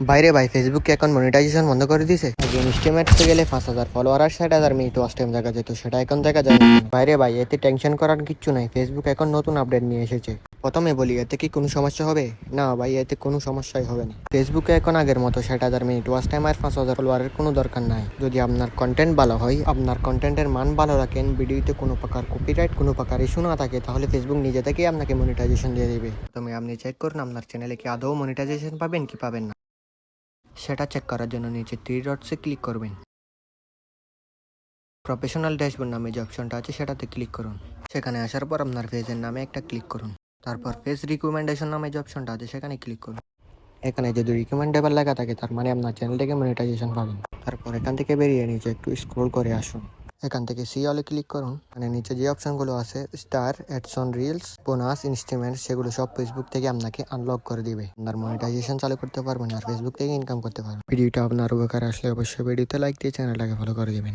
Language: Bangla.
বাইরে ভাই ফেসবুকে এখন মনিটাইজেশন বন্ধ করে দিছে। আগে ইনস্টিমেটতে গেলে পাঁচ হাজার ফলোয়ার আর ষাট হাজার মিনিট ওয়াচ টাইম দেখা যেত, সেটা এখন দেখা যায়। বাইরে ভাই, এতে টেনশন করার কিচ্ছু নাই। ফেসবুক এখন নতুন আপডেট নিয়ে এসেছে। প্রথমে বলি, এতে কি কোনো সমস্যা হবে? না ভাই, এতে কোনো সমস্যাই হবে না। ফেসবুকে এখন আগের মতো ষাট হাজার মিনিট ওয়াচ টাইম আর পাঁচ হাজার ফলোয়ারের কোনো দরকার নাই। যদি আপনার কন্টেন্ট ভালো হয়, আপনার কন্টেন্টের মান ভালো রাখেন, ভিডিওতে কোনো প্রকার কপিরাইট কোনো প্রকার ইস্যু না থাকে, তাহলে ফেসবুক নিজে থেকেই আপনাকে মনিটাইজেশন দিয়ে দেবে। তুমি আপনি চেক করুন, আপনার চ্যানেলে কি আদৌ মনিটাইজেশন পাবেন, কি পাবেন না। সেটা চেক করার জন্য নিচে থ্রি ডটসে ক্লিক করবেন। প্রফেশনাল ড্যাশবোর্ড নামে যে অপশনটা আছে, সেটাতে ক্লিক করুন। সেখানে আসার পর আপনার পেজের নামে একটা ক্লিক করুন। তারপর পেজ রিকমেন্ডেশন নামে যে অপশনটা আছে, সেখানে ক্লিক করুন। এখানে যদি রিকমেন্ডেবল লেখা থাকে, তার মানে আপনার চ্যানেল থেকে মনিটাইজেশন পাবেন। তারপর এখান থেকে বেরিয়ে নিচে একটু স্ক্রোল করে আসুন। এখান থেকে সি অলে ক্লিক করুন। মানে নিচে যে অপশনগুলো আছে star ads on reels bonus instrument সেগুলো সব ফেসবুক থেকে আপনাকে আনলক করে দিবে। আপনার মনিটাইজেশন চালু করতে পারবেন আর ফেসবুক থেকে ইনকাম করতে পারবেন। ভিডিওটা আপনার উপকার আসলে অবশ্যই ভিডিওতে লাইক দিয়ে চ্যানেলটাকে ফলো করে দিবেন।